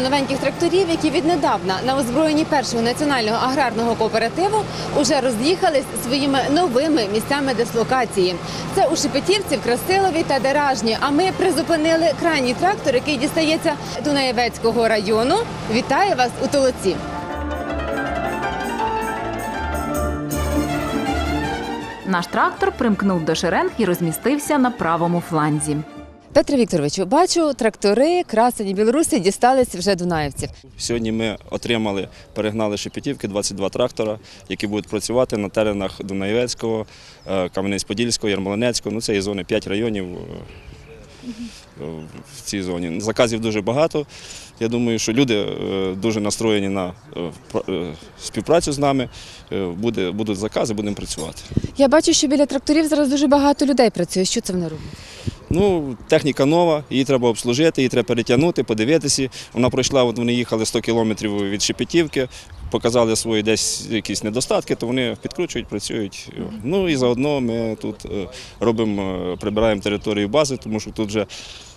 новеньких тракторів, які віднедавна на озброєнні першого національного аграрного кооперативу уже роз'їхались своїми новими місцями дислокації. Це у Шепетівці, в Красилові та Деражні. А ми призупинили крайній трактор, який дістається Дунаєвецького району. Вітаю вас у Толоці. Наш трактор примкнув до шеренг і розмістився на правому фланзі. Петре Вікторовичу, бачу, трактори красені Білорусі дістались вже дунаївців. Сьогодні ми отримали, перегнали Шепетівки 22 трактора, які будуть працювати на теренах Дунаєвецького, е, Кам'янець-Подільського, Ярмолинецького. Ну, це є зони 5 районів е, в цій зоні. Заказів дуже багато. Я думаю, що люди е, дуже настроєні на співпрацю з нами. Буде, будуть закази, будемо працювати. Я бачу, що біля тракторів зараз дуже багато людей працює. Що це вони роблять? Ну, техніка нова, її треба обслужити, її треба перетягнути, подивитися. Вона пройшла, от вони їхали 100 кілометрів від Шепетівки, показали свої десь якісь недостатки, то вони підкручують, працюють. Ну і заодно ми тут е, робимо, е, прибираємо територію бази, тому що тут вже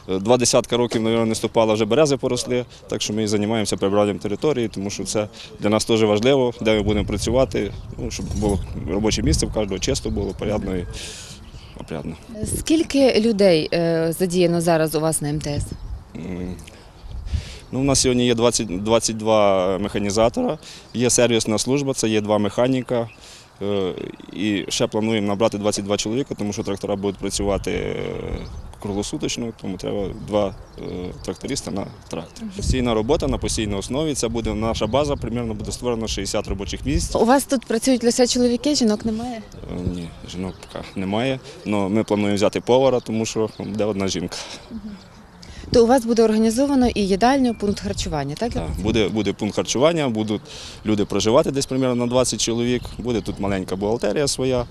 е, два десятка років, мабуть, не ступала, вже берези поросли, так що ми і займаємося прибиранням території, тому що це для нас теж важливо, де ми будемо працювати, ну, щоб було робоче місце в кожного чисто було, порядно і опрядно. Скільки людей е, задіяно зараз у вас на МТС? Ну, у нас сьогодні є 20, 22 механізатора, є сервісна служба, це є два механіка. Е, І ще плануємо набрати 22 чоловіка, тому що трактора будуть працювати е, круглосуточно, тому треба два е, тракториста на трактор. Постійна робота на постійній основі. Це буде наша база, примерно буде створено 60 робочих місць. У вас тут працюють лише чоловіки, жінок немає. Е, Ні, жінок поки немає. але ми плануємо взяти повара, тому що буде одна жінка. То у вас буде організовано і їдальню, пункт харчування, так? Так, буде, буде пункт харчування, будуть люди проживати десь примерно на 20 чоловік. Буде тут маленька бухгалтерія своя.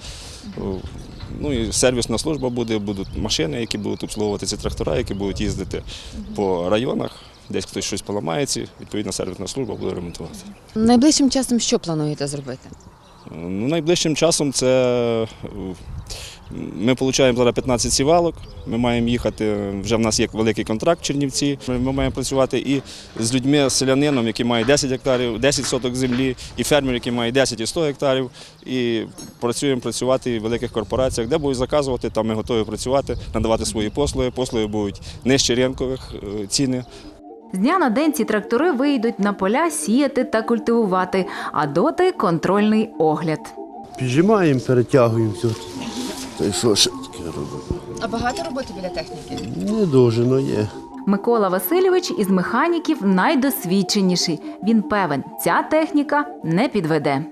Ну і сервісна служба буде, будуть машини, які будуть обслуговувати ці трактора, які будуть їздити по районах. Десь хтось щось поламається, відповідно, сервісна служба буде ремонтувати. Найближчим часом що плануєте зробити? Ну, найближчим часом це е, ми отримуємо зараз 15 сівалок. Ми маємо їхати. Вже в нас є великий контракт в Чернівці. Ми маємо працювати і з людьми, з селянином, який має 10 гектарів, 10 соток землі, і фермер, який має 10 і 100 гектарів. І працюємо працювати в великих корпораціях, де будуть заказувати, там ми готові працювати, надавати свої послуги. Послуги будуть нижче ринкових е, ціни. З дня на день ці трактори вийдуть на поля сіяти та культивувати, а доти контрольний огляд. Піджимаємо, перетягуємо все. Та й що ще таке робимо? А багато роботи біля техніки? Не дуже, але є. Микола Васильович із механіків найдосвідченіший. Він певен, ця техніка не підведе.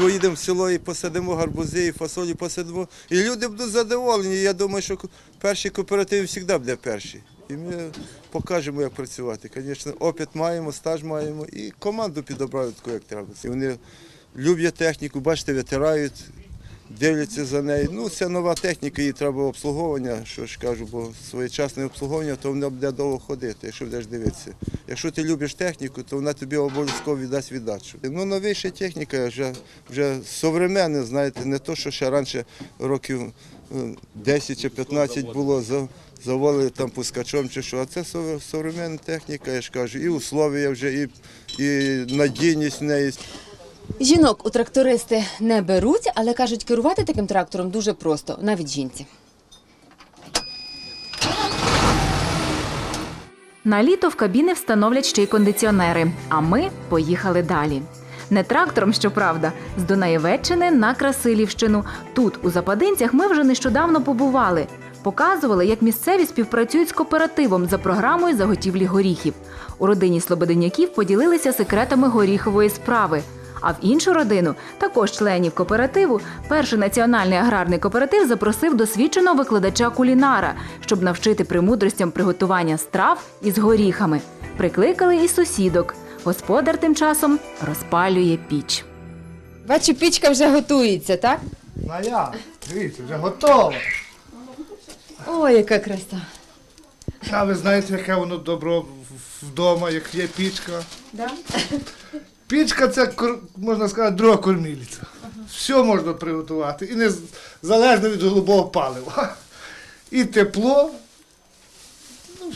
Поїдемо в село і посадимо гарбузи, і фасолі посадимо. І люди будуть задоволені. Я думаю, що перший кооператив завжди буде перший. І ми покажемо, як працювати. Звісно, опит маємо, стаж маємо і команду підобрали таку, як треба. І вони люблять техніку, бачите, витирають, дивляться за нею. Ну, це нова техніка, їй треба обслуговування, що ж кажу, бо своєчасне обслуговування, то вона буде довго ходити, якщо будеш дивитися. Якщо ти любиш техніку, то вона тобі обов'язково віддасть віддачу. Ну, новіша техніка, вже, вже современна, знаєте, не то, що ще раніше років е, 10 чи 15 було за. Завалили там пускачом чи що, а це современна техніка, я ж кажу, і условия вже, і, і надійність в неї. Жінок у трактористи не беруть, але кажуть, керувати таким трактором дуже просто, навіть жінці. На літо в кабіни встановлять ще й кондиціонери. А ми поїхали далі. Не трактором, щоправда, з Дунаєвеччини на Красилівщину. Тут, у Западинцях, ми вже нещодавно побували. Показували, як місцеві співпрацюють з кооперативом за програмою заготівлі горіхів. У родині Слободеняків поділилися секретами горіхової справи. А в іншу родину, також членів кооперативу, перший національний аграрний кооператив запросив досвідченого викладача кулінара, щоб навчити премудростям приготування страв із горіхами. Прикликали і сусідок. Господар тим часом розпалює піч. Бачу, пічка вже готується, так? А я, дивіться, вже готово. Ой, яка краса. А ви знаєте, яке воно добро вдома, як є пічка. Да? Пічка це, можна сказати, друга кормілиця. Все можна приготувати. І не залежно від голубого палива. І тепло. Ну,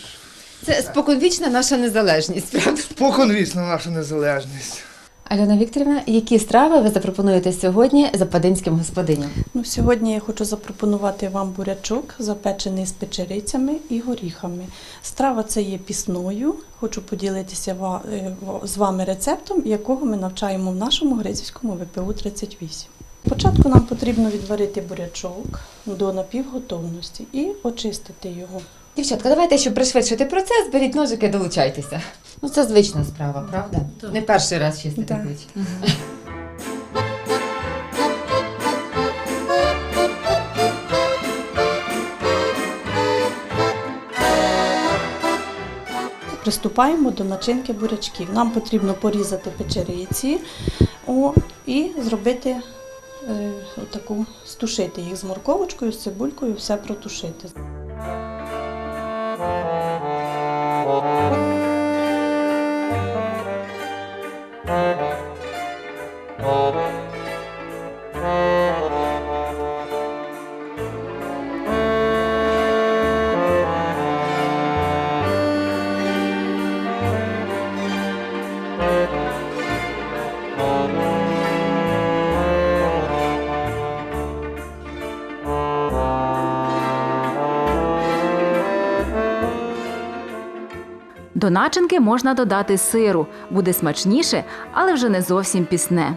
Це споконвічна наша незалежність, правда? Споконвічна наша незалежність. Альона Вікторівна, які страви ви запропонуєте сьогодні западинським господиням? Ну, сьогодні я хочу запропонувати вам бурячок, запечений з печерицями і горіхами. Страва це є пісною. Хочу поділитися е, з вами рецептом, якого ми навчаємо в нашому Гризівському ВПУ 38. Спочатку нам потрібно відварити бурячок до напівготовності і очистити його. Дівчатка, давайте, щоб пришвидшити процес, беріть ножики, долучайтеся. Ну це звична справа, правда? Не перший раз чистити Так. піч. Приступаємо до начинки бурячків. Нам потрібно порізати печериці о, і зробити е, таку, стушити їх з морковочкою, з цибулькою, все протушити. До начинки можна додати сиру, буде смачніше, але вже не зовсім пісне.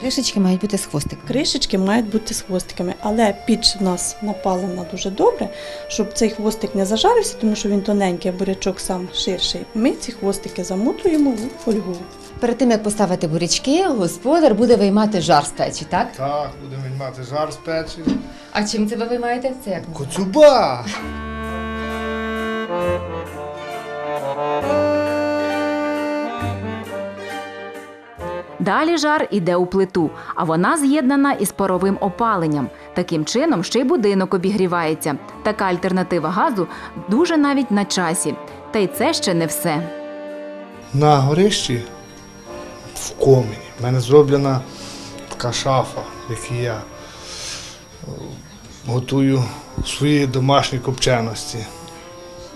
Кришечки мають бути з хвостиком. Кришечки мають бути з хвостиками, але піч в нас напалена дуже добре, щоб цей хвостик не зажарився, тому що він тоненький, а бурячок сам ширший. Ми ці хвостики замотуємо в фольгу. Перед тим як поставити бурячки, господар буде виймати жар з печі, так? Так, будемо мати жар з печі. А чим це ви виймаєте? Це як? Коцюба! Далі жар іде у плиту, а вона з'єднана із паровим опаленням. Таким чином ще й будинок обігрівається. Така альтернатива газу дуже навіть на часі. Та й це ще не все. На горищі в коміні. в мене зроблена така шафа, в я е, готую свої домашні копченості.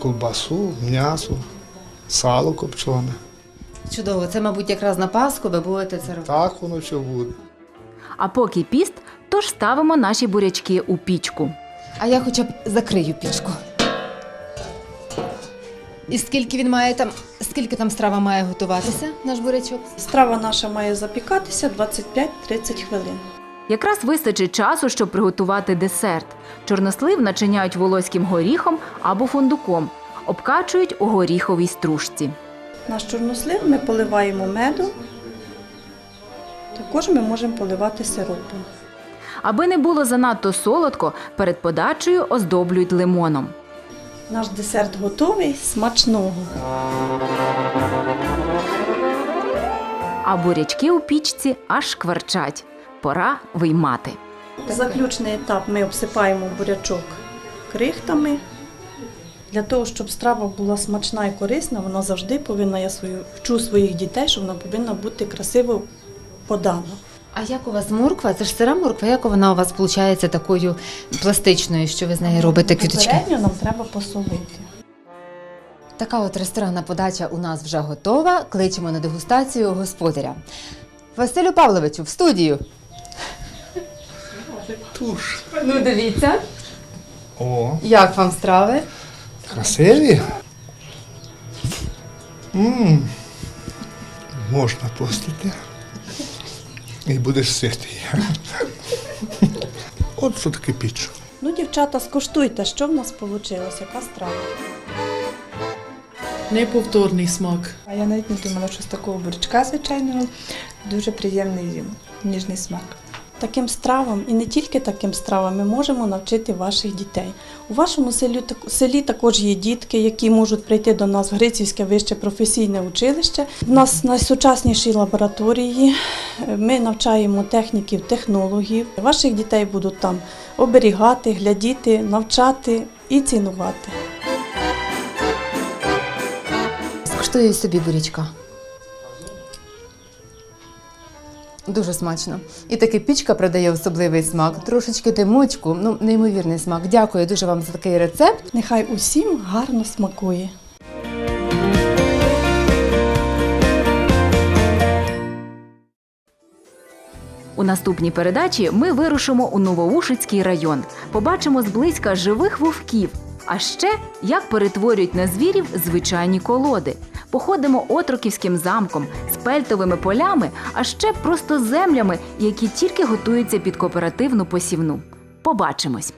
Колбасу, м'ясо, сало копчене. Чудово, це, мабуть, якраз на Пасху ви будете це робити. Так воно все буде. А поки піст, тож ставимо наші бурячки у пічку. А я хоча б закрию пічку. І скільки він має там, скільки там страва має готуватися, наш бурячок? Страва наша має запікатися 25-30 хвилин. Якраз вистачить часу, щоб приготувати десерт. Чорнослив начиняють волоським горіхом або фундуком, обкачують у горіховій стружці. Наш чорнослив ми поливаємо медом, також ми можемо поливати сиропом. Аби не було занадто солодко, перед подачею оздоблюють лимоном. Наш десерт готовий, смачного. А бурячки у пічці аж кварчать. Пора виймати. Заключний етап ми обсипаємо бурячок крихтами. Для того, щоб страва була смачна і корисна, вона завжди повинна, я свою, вчу своїх дітей, що вона повинна бути красиво подана. А як у вас морква? Це ж сира морква, як вона у вас виходить такою пластичною, що ви з неї робите квіточки? Попередньо нам треба посолити. Така от ресторанна подача у нас вже готова. Кличемо на дегустацію господаря. Василю Павловичу, в студію. Туш. Ну, дивіться, О, як вам страви? Красиві. м Можна постити. І будеш ситий. От що таке піч. Ну, дівчата, скуштуйте, що в нас вийшло, яка страва. Неповторний смак. А я навіть не думала, що з такого бурячка, звичайного, дуже приємний ніжний смак. Таким стравам і не тільки таким стравам ми можемо навчити ваших дітей. У вашому селі, селі також є дітки, які можуть прийти до нас в Грицівське вище професійне училище. У нас найсучасніші лабораторії. Ми навчаємо техніків, технологів. Ваших дітей будуть там оберігати, глядіти, навчати і цінувати. Скуштую собі бурячка. Дуже смачно. І таки пічка придає особливий смак, трошечки димочку, ну неймовірний смак. Дякую дуже вам за такий рецепт. Нехай усім гарно смакує. У наступній передачі ми вирушимо у Новоушицький район. Побачимо зблизька живих вовків. А ще як перетворюють на звірів звичайні колоди. Походимо отроківським замком, з пельтовими полями, а ще просто землями, які тільки готуються під кооперативну посівну. Побачимось!